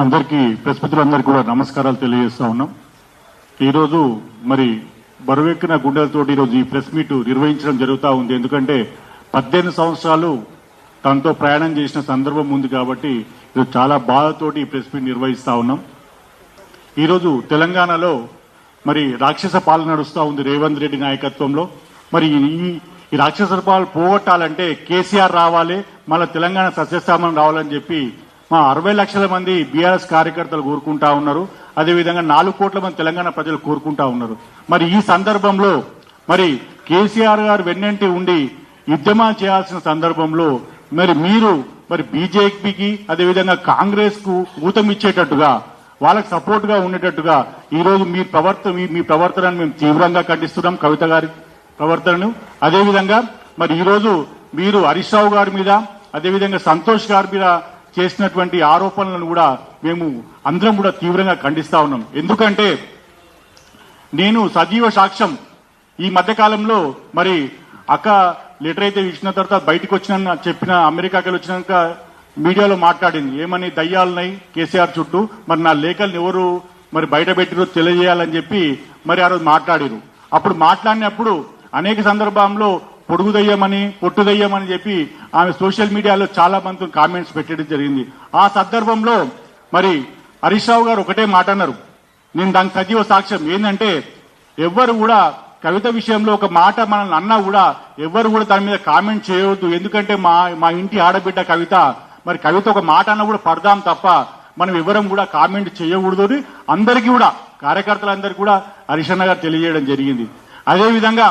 అందరికీ ప్రెస్ మిత్రులందరికీ కూడా నమస్కారాలు తెలియజేస్తా ఉన్నాం. ఈరోజు మరి బరువెక్కిన గుండెలతో ఈరోజు ఈ ప్రెస్ మీట్ నిర్వహించడం జరుగుతూ ఉంది. ఎందుకంటే పద్దెనిమిది సంవత్సరాలు తనతో ప్రయాణం చేసిన సందర్భం ఉంది కాబట్టి ఇది చాలా బాధతోటి ఈ ప్రెస్ మీట్ నిర్వహిస్తా ఉన్నాం. ఈరోజు తెలంగాణలో మరి రాక్షస పాలన నడుస్తూ ఉంది రేవంత్ రెడ్డి నాయకత్వంలో. మరి ఈ ఈ రాక్షస పాలన పోగొట్టాలంటే కేసీఆర్ రావాలి మళ్ళీ తెలంగాణ సస్యస్థామం రావాలని చెప్పి మా అరవై లక్షల మంది బీఆర్ఎస్ కార్యకర్తలు కోరుకుంటా ఉన్నారు. అదేవిధంగా నాలుగు కోట్ల మంది తెలంగాణ ప్రజలు కోరుకుంటా ఉన్నారు. మరి ఈ సందర్భంలో మరి కేసీఆర్ గారు వెన్నంటి ఉండి ఉద్యమాలు చేయాల్సిన సందర్భంలో మరి మీరు మరి బీజేపీకి అదేవిధంగా కాంగ్రెస్కు ఊతం ఇచ్చేటట్టుగా వాళ్ళకి సపోర్ట్గా ఉండేటట్టుగా ఈ రోజు మీ ప్రవర్తన మీ- ప్రవర్తనను మేము తీవ్రంగా ఖండిస్తున్నాం కవిత గారి ప్రవర్తనను. అదేవిధంగా మరి ఈ రోజు మీరు హరీష్ రావు గారి మీద అదేవిధంగా సంతోష్ గారి మీద చేసినటువంటి ఆరోపణలను కూడా మేము అందరం కూడా తీవ్రంగా ఖండిస్తా ఉన్నాం. ఎందుకంటే నేను సజీవ సాక్ష్యం ఈ మధ్యకాలంలో మరి అక్క లెటర్ అయితే ఇచ్చిన తర్వాత బయటకు వచ్చిన చెప్పిన అమెరికాకి వచ్చినాక మీడియాలో మాట్లాడింది. ఏమని దయ్యాలున్నాయి కేసీఆర్ చుట్టూ? మరి నా లేఖలను ఎవరు మరి బయట పెట్టిరో తెలియజేయాలని చెప్పి మరి ఆ రోజు మాట్లాడారు. అప్పుడు మాట్లాడినప్పుడు అనేక సందర్భంలో పొడుగు దయ్యమని పొట్టు దయ్యమని చెప్పి ఆమె సోషల్ మీడియాలో చాలా మంది కామెంట్స్ పెట్టడం జరిగింది. ఆ సందర్భంలో మరి హరీష్ రావు గారు ఒకటే మాట అన్నారు. నేను దానికి సజీవ సాక్ష్యం. ఏంటంటే ఎవ్వరు కూడా కవిత విషయంలో ఒక మాట మనల్ని అన్నా కూడా ఎవ్వరు కూడా దాని మీద కామెంట్ చేయవద్దు ఎందుకంటే మా మా ఇంటి ఆడబిడ్డ కవిత మరి కవిత ఒక మాట అన్నా కూడా పడదాం తప్ప మనం ఎవరం కూడా కామెంట్ చేయకూడదు అని అందరికీ కూడా కార్యకర్తలందరికీ కూడా హరిషన్న గారు తెలియజేయడం జరిగింది. అదేవిధంగా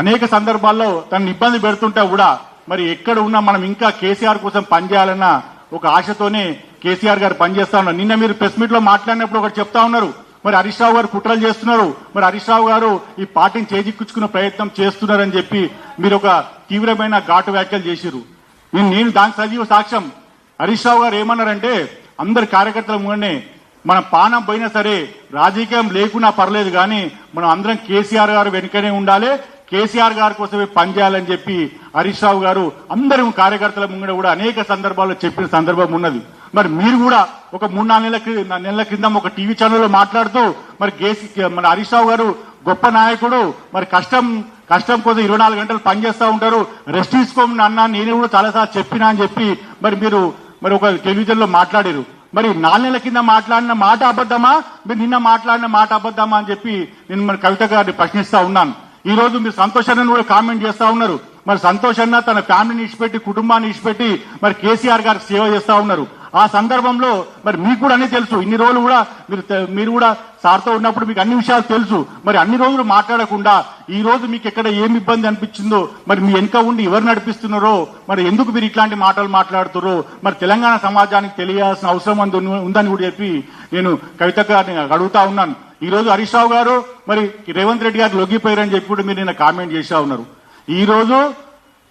అనేక సందర్భాల్లో తనని ఇబ్బంది పెడుతుంటే కూడా మరి ఎక్కడ ఉన్నా మనం ఇంకా కేసీఆర్ కోసం పనిచేయాలన్న ఒక ఆశతోనే కేసీఆర్ గారు పనిచేస్తా ఉన్నారు. నిన్న మీరు ప్రెస్ మీట్లో మాట్లాడినప్పుడు ఒకటి చెప్తా ఉన్నారు. మరి హరీష్ రావు గారు కుట్రలు చేస్తున్నారు. మరి హరీష్ రావు గారు ఈ పార్టీని చేజిక్కించుకునే ప్రయత్నం చేస్తున్నారని చెప్పి మీరు ఒక తీవ్రమైన ఘాటు వ్యాఖ్యలు చేసిరు నేను నేను దానికి సజీవ సాక్ష్యం. హరీష్ రావు గారు ఏమన్నారంటే అందరి కార్యకర్తల ముందే మనం పానం పోయినా సరే రాజకీయం లేకున్నా పర్లేదు కానీ మనం అందరం కేసీఆర్ గారు వెనుకనే ఉండాలి. కేసీఆర్ గారి కోసమే పనిచేయాలని చెప్పి హరీష్ రావు గారు అందరం కార్యకర్తల ముంగడ కూడా అనేక సందర్భాల్లో చెప్పిన సందర్భం ఉన్నది. మరి మీరు కూడా ఒక మూడు నాలుగు నెలల క్రింద నెలల ఒక టీవీ ఛానల్లో మాట్లాడుతూ మరి కేసీ మన హరీష్ రావు గారు గొప్ప నాయకుడు మరి కష్టం కష్టం కోసం ఇరవై నాలుగు గంటలు పనిచేస్తూ ఉంటారు. రెస్ట్ తీసుకోమని అన్నా నేను కూడా చాలాసార్లు చెప్పినా అని చెప్పి మరి మీరు మరి ఒక టెలివిజన్లో మాట్లాడారు. మరి నాలుగు నెలల కింద మాట్లాడిన మాట అబద్ధమా? మీరు నిన్న మాట్లాడిన మాట అబద్ధమా అని చెప్పి నేను మరి కవిత గారిని ప్రశ్నిస్తా ఉన్నాను. ఈ రోజు మీరు సంతోషాన్ని కూడా కామెంట్ చేస్తా ఉన్నారు. మరి సంతోష్ అన్న తన ఫ్యామిలీని ఇచ్చిపెట్టి కుటుంబాన్ని ఇచ్చిపెట్టి మరి కేసీఆర్ గారికి సేవ చేస్తా ఉన్నారు. ఆ సందర్భంలో మరి మీకు కూడా అన్ని తెలుసు. ఇన్ని రోజులు కూడా మీరు మీరు కూడా సార్తో ఉన్నప్పుడు మీకు అన్ని విషయాలు తెలుసు. మరి అన్ని రోజులు మాట్లాడకుండా ఈ రోజు మీకు ఎక్కడ ఏమి ఇబ్బంది అనిపించిందో మరి మీ వెనుక ఉండి ఎవరు నడిపిస్తున్నారో మరి ఎందుకు మీరు ఇట్లాంటి మాటలు మాట్లాడుతున్నారో మరి తెలంగాణ సమాజానికి తెలియాల్సిన అవసరం అందు- ఉందని కూడా చెప్పి నేను కవిత గారిని అడుగుతా ఉన్నాను. ఈ రోజు హరీష్ రావు గారు మరి రేవంత్ రెడ్డి గారు లొంగిపోయారని చెప్పి కూడా మీరు నిన్న కామెంట్ చేశా ఉన్నారు. ఈ రోజు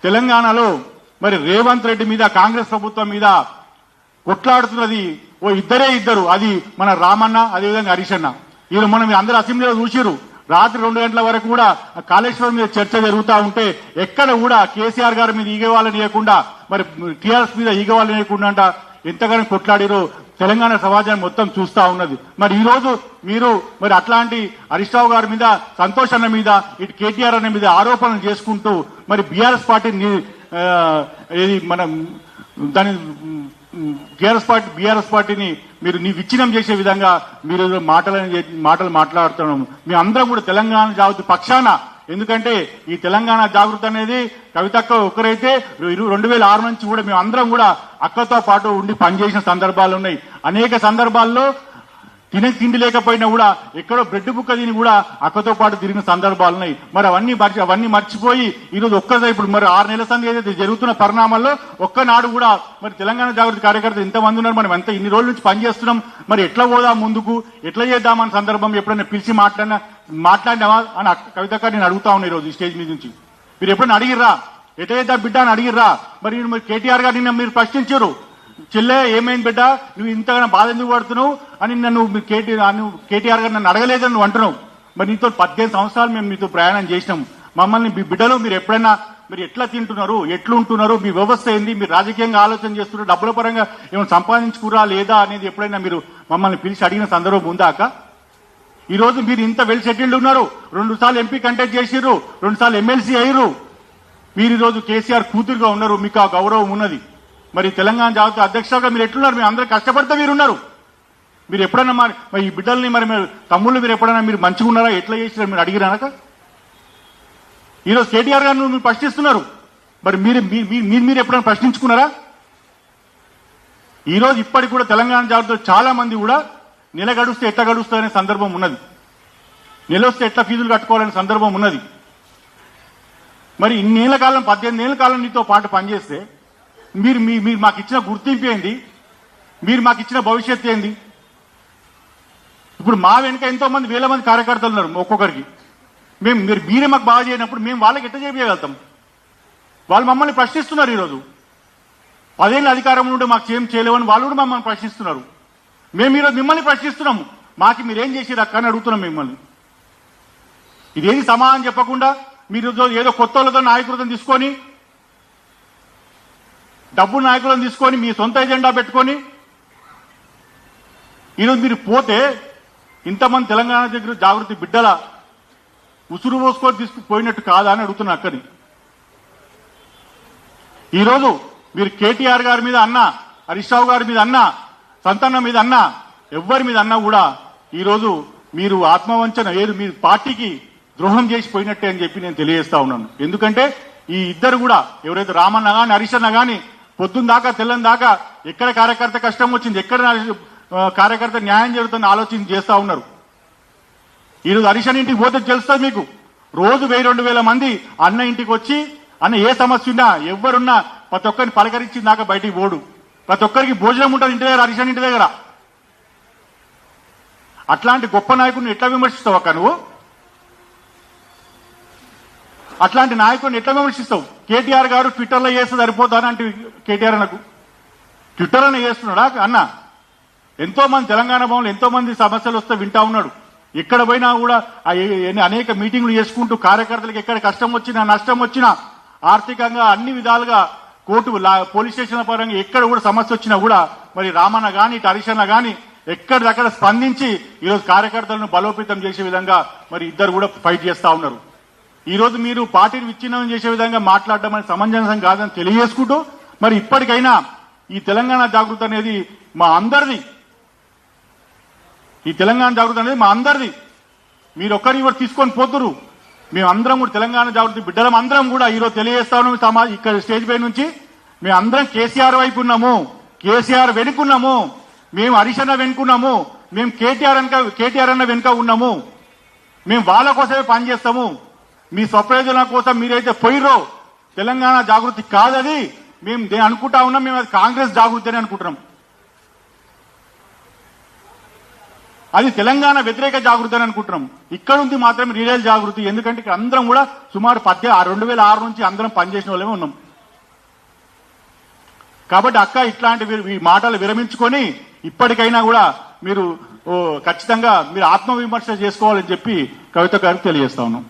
తెలంగాణలో మరి రేవంత్ రెడ్డి మీద కాంగ్రెస్ ప్రభుత్వం మీద కొట్లాడుతున్నది ఓ ఇద్దరే ఇద్దరు. అది మన రామన్న అదేవిధంగా హరీష్ అన్న వీళ్ళు మనం అందరూ అసెంబ్లీలో చూసిరు రాత్రి రెండు గంటల వరకు కూడా కాళేశ్వరం మీద చర్చ జరుగుతూ ఉంటే ఎక్కడ కూడా కేసీఆర్ గారి మీద ఈగవాళ్ళని లేకుండా మరి టీఆర్ఎస్ మీద ఈగవాళ్ళని లేకుండా అంట ఎంతగానో కొట్లాడిరో తెలంగాణ సమాజాన్ని మొత్తం చూస్తా ఉన్నది. మరి ఈ రోజు మీరు మరి అట్లాంటి హరీష్రావు గారి మీద సంతోష్ అన్న మీద ఇటు కేటీఆర్ అన్న మీద ఆరోపణలు చేసుకుంటూ మరి బీఆర్ఎస్ పార్టీని ఇది మనం దాని టీఆర్ఎస్ పార్టీ బీఆర్ఎస్ పార్టీని మీరు నీ విచ్ఛిన్నం చేసే విధంగా మీరు మాటలు మాటలు మాట్లాడుతున్నాము. మీ అందరం కూడా తెలంగాణ జాగృతి పక్షాన. ఎందుకంటే ఈ తెలంగాణ జాగృతి అనేది కవితక్క ఒకరైతే ఇరు- రెండు వేల ఆరు నుంచి కూడా మేము అందరం కూడా అక్కతో పాటు ఉండి పనిచేసిన సందర్భాలు ఉన్నాయి. అనేక సందర్భాల్లో తినే తిండి లేకపోయినా కూడా ఎక్కడో బ్రెడ్ బుక్క తిని కూడా అక్కతో పాటు తిరిగిన సందర్భాలు ఉన్నాయి. మరి అవన్నీ మర్చి అవన్నీ మర్చిపోయి ఈరోజు ఒక్కసారి ఇప్పుడు మరి ఆరు నెలల సంది ఏదైతే జరుగుతున్న పరిణామాల్లో ఒక్కనాడు కూడా మరి తెలంగాణ జాగృతి కార్యకర్తలు ఇంతమంది ఉన్నారు? మనం ఎంత ఇన్ని రోజుల నుంచి పనిచేస్తున్నాం మరి ఎట్లా పోదాం ముందుకు? ఎట్లా చేద్దామన్న సందర్భం ఎప్పుడైనా పిలిచి మాట్లాడినా మాట్లాడినావా? అని కవిత గారు నేను అడుగుతా ఉన్నా ఈరోజు ఈ స్టేజ్ మీద నుంచి. మీరు ఎప్పుడైనా అడిగిర్రా? ఎటైతే బిడ్డ అని అడిగిర్రా? మరి మరి కేటీఆర్ గారు నిన్న మీరు ప్రశ్నించారు. చెల్లె ఏమైంది బిడ్డ? నువ్వు ఇంతగానో బాధ ఎందుకు పడుతున్నావు? అని నన్ను మీ కేటీ నువ్వు కేటీఆర్ గారు నన్ను అడగలేదని నువ్వు అంటున్నావు. మరి నీతో పద్దెనిమిది సంవత్సరాలు మేము మీతో ప్రయాణం చేసినాం. మమ్మల్ని మీ బిడ్డలు మీరు ఎప్పుడైనా మీరు ఎట్లా తింటున్నారు? ఎట్లుంటున్నారు? మీ వ్యవస్థ ఏంది? మీరు రాజకీయంగా ఆలోచన చేస్తున్నారు? డబ్బుల పరంగా ఏమైనా సంపాదించుకురా లేదా అనేది ఎప్పుడైనా మీరు మమ్మల్ని పిలిచి అడిగిన సందర్భం ఉందాక ఈరోజు ఈ రోజు మీరు ఇంత వెల్ సెటిల్డ్ ఉన్నారు. రెండు సార్లు ఎంపీ కంటెక్ట్ చేసిర్రు. రెండు సార్లు ఎమ్మెల్సీ అయ్యారు మీరు ఈరోజు కేసీఆర్ కూతురుగా ఉన్నారు. మీకు ఆ గౌరవం ఉన్నది. మరి తెలంగాణ జాతీయ అధ్యక్షులుగా మీరు ఎట్లున్నారు? మీరు అందరూ కష్టపడితే మీరు ఉన్నారు మీరు ఎప్పుడైనా మరి మరి ఈ బిడ్డల్ని మరి మీరు తమ్ముళ్ళు మీరు ఎప్పుడైనా మీరు మంచిగా ఉన్నారా ఎట్లా చేసినారు మీరు అడిగిరానక ఈరోజు కేటీఆర్ గారిని మీరు ప్రశ్నిస్తున్నారు. మరి మీరు మీ- మీరు మీరు ఎప్పుడైనా ప్రశ్నించుకున్నారా? ఈరోజు ఇప్పటికి కూడా తెలంగాణ జాబితాలో చాలా మంది కూడా నెల గడుస్తే ఎట్లా గడుస్తారనే సందర్భం ఉన్నది. నెల వస్తే ఎట్లా ఫీజులు కట్టుకోవాలనే సందర్భం ఉన్నది. మరి ఇన్నేళ్ళ కాలం పద్దెనిమిది ఏళ్ళ కాలం నీతో పాటు పనిచేస్తే మీరు మీ- మీరు మాకు ఇచ్చిన గుర్తింపు ఏంది? మీరు మాకు ఇచ్చిన భవిష్యత్తు ఏంది? ఇప్పుడు మా వెనుక ఎంతో మంది వేల మంది కార్యకర్తలు ఉన్నారు ఒక్కొక్కరికి. మేము మీరు మీరే మాకు బాగా చేయనప్పుడు మేము వాళ్ళకి ఎట్లా చేయగలుగుతాం? వాళ్ళు మమ్మల్ని ప్రశ్నిస్తున్నారు ఈరోజు. పదేళ్ళ అధికారంలో ఉంటే మాకు ఏం చేయలేవని వాళ్ళు కూడా మమ్మల్ని ప్రశ్నిస్తున్నారు. మేము ఈరోజు మిమ్మల్ని ప్రశ్నిస్తున్నాము. మాకు మీరేం చేసారు అక్క అని అడుగుతున్నాం మిమ్మల్ని. ఇదేది సమాధానం చెప్పకుండా మీరు ఏదో కొత్త వాళ్ళతో నాయకులతో తీసుకొని డబ్బు నాయకులను తీసుకొని మీ సొంత ఎజెండా పెట్టుకొని ఈరోజు మీరు పోతే ఇంతమంది తెలంగాణ దగ్గర జాగృతి బిడ్డల ఉసురు పోసుకొని తీసుకుపోయినట్టు కాదా అని అడుగుతున్నా అక్కడి ఈరోజు మీరు కేటీఆర్ గారి మీద అన్నా హరీష్ రావు గారి మీద అన్నా సంతానం మీద అన్నా ఎవ్వరి మీద అన్నా కూడా ఈరోజు మీరు ఆత్మవంచన ఏది మీ పార్టీకి ద్రోహం చేసి పోయినట్టే అని చెప్పి నేను తెలియజేస్తా ఉన్నాను. ఎందుకంటే ఈ ఇద్దరు కూడా ఎవరైతే రామన్న గాని హరీష్ అన్న గాని పొద్దున్న దాకా తెల్లని దాకా ఎక్కడ కార్యకర్త కష్టం వచ్చింది ఎక్కడ కార్యకర్త న్యాయం జరుగుతుంది ఆలోచన చేస్తా ఉన్నారు. ఈరోజు హరీష్ ఇంటికి పోతే తెలుస్తుంది మీకు. రోజు వెయ్యి రెండు వేల మంది అన్న ఇంటికి వచ్చి అన్న ఏ సమస్య ఉన్నా ఎవరున్నా ప్రతి ఒక్కరిని పలకరించి దాకా బయటికి పోడు. ప్రతి ఒక్కరికి భోజనం ఉంటుంది ఇంటి దగ్గర హరీష్ ఇంటి దగ్గర. అట్లాంటి గొప్ప నాయకుడిని ఎట్లా విమర్శిస్తావు అక్క నువ్వు? అట్లాంటి నాయకుడిని ఎట్లా విమర్శిస్తావు? కేటీఆర్ గారు ట్విట్టర్లో చేస్తే సరిపోతానంటే కేటీఆర్ నాకు ట్విట్టర్లోనే చేస్తున్నాడా? అన్న ఎంతో మంది తెలంగాణ భవన్లో ఎంతో మంది సమస్యలు వస్తే వింటా ఉన్నాడు. ఎక్కడ పోయినా కూడా అనేక మీటింగ్లు చేసుకుంటూ కార్యకర్తలకు ఎక్కడ కష్టం వచ్చినా నష్టం వచ్చినా ఆర్థికంగా అన్ని విధాలుగా కోర్టు లా- పోలీస్ స్టేషన్ల పరంగా ఎక్కడ కూడా సమస్య వచ్చినా కూడా మరి రామన్న గాని ఇటు హరీషన్న గాని ఎక్కడిదక్కడ స్పందించి ఈరోజు కార్యకర్తలను బలోపేతం చేసే విధంగా మరి ఇద్దరు కూడా ఫైట్ చేస్తా ఉన్నారు. ఈరోజు మీరు పార్టీని విచ్ఛిన్నం చేసే విధంగా మాట్లాడడం అనేది సమంజసం కాదని తెలియజేసుకుంటూ మరి ఇప్పటికైనా ఈ తెలంగాణ జాగృతి అనేది మా అందరిది. ఈ తెలంగాణ జాగృతి అనేది మా అందరిది. మీరు ఒక్కరిని ఇవ్వరు తీసుకొని పోతురు. మేము అందరం కూడా తెలంగాణ జాగృతి బిడ్డలం అందరం కూడా ఈరోజు తెలియజేస్తాను. ఉన్నాం ఇక్కడ స్టేజ్ పై నుంచి మేము అందరం కేసీఆర్ వైపు ఉన్నాము. కేసీఆర్ వెనుకున్నాము మేము హరిశన్న వెనుకున్నాము మేము కేటీఆర్ వెనక కేటీఆర్ అన్న వెనుక ఉన్నాము. మేము వాళ్ళ కోసమే పనిచేస్తాము. మీ స్వప్రయోజనం కోసం మీరైతే పోయిరో తెలంగాణ జాగృతి కాదది. మేము నేను అనుకుంటా ఉన్నాం మేము అది కాంగ్రెస్ జాగృతి అని అనుకుంటున్నాం. అది తెలంగాణ వ్యతిరేక జాగృతి అని అనుకుంటున్నాం. ఇక్కడ ఉంది మాత్రం రియల్ జాగృతి. ఎందుకంటే ఇక్కడ అందరం కూడా సుమారు పద్దె రెండు వేల ఆరు నుంచి అందరం పనిచేసిన వాళ్ళమే ఉన్నాం. కాబట్టి అక్క ఇట్లాంటి ఈ మాటలు విరమించుకొని ఇప్పటికైనా కూడా మీరు ఖచ్చితంగా మీరు ఆత్మవిమర్శ చేసుకోవాలని చెప్పి కవిత గారికి తెలియజేస్తా ఉన్నాం.